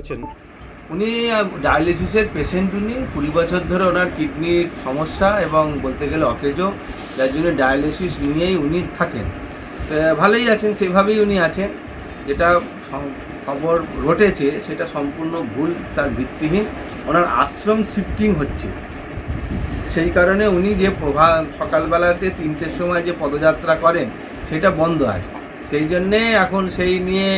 আছেন? উনি ডায়ালিসিসের পেশেন্ট উনি। কুড়ি বছর ধরে ওনার কিডনির সমস্যা এবং বলতে গেলে অকেজো। যার জন্য ডায়ালিসিস নিয়েই উনি থাকেন। ভালোই আছেন, সেভাবেই উনি আছেন। যেটা খবর রটেছে সেটা সম্পূর্ণ ভুল, তার ভিত্তিহীন। ওনার আশ্রম শিফটিং হচ্ছে। সেই কারণে উনি যে প্রভা, সকালবেলাতে তিনটের সময় যে পদযাত্রা করেন, সেটা বন্ধ আছে। সেই জন্যে এখন সেই নিয়ে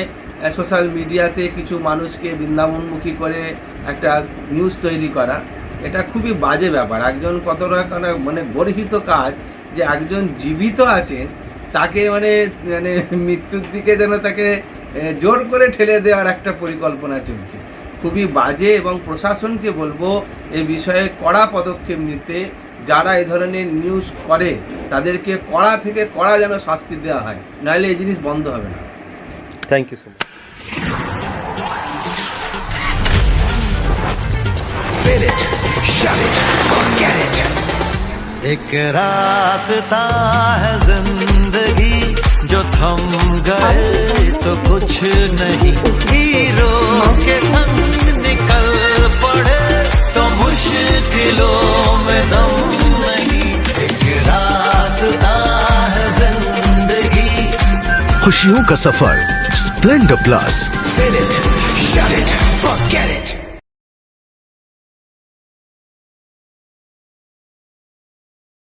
সোশ্যাল মিডিয়াতে কিছু মানুষকে বৃন্দাবনমুখী করে একটা নিউজ তৈরি করা, এটা খুবই বাজে ব্যাপার। একজন কতটা মানে- মানে গর্হিত কাজ যে একজন জীবিত আছেন, তাকে মানে মানে মৃত্যুর দিকে যেন তাকে জোর করে ঠেলে দেওয়ার একটা পরিকল্পনা চলছে। খুবই বাজে এবং প্রশাসনকে বলব এ বিষয়ে কড়া পদক্ষেপ নিতে, যারা এই ধরনের নিউজ করে, তাদেরকে কড়া থেকে কড়া যেন শাস্তি দেওয়া হয়, নাহলে এই জিনিস বন্ধ হবে না। Thank you so much Fill it, shut it, forget it. एक रास्ता है ज़िंदगी जो थम गए तो कुछ नहीं। हीरो के संग निकल पड़े तो मुश्किलों में दम नहीं। एक रास्ता है ज़िंदगी। खुशियों का सफ़र। Splendor Plus. Fill it, shut it, forget it.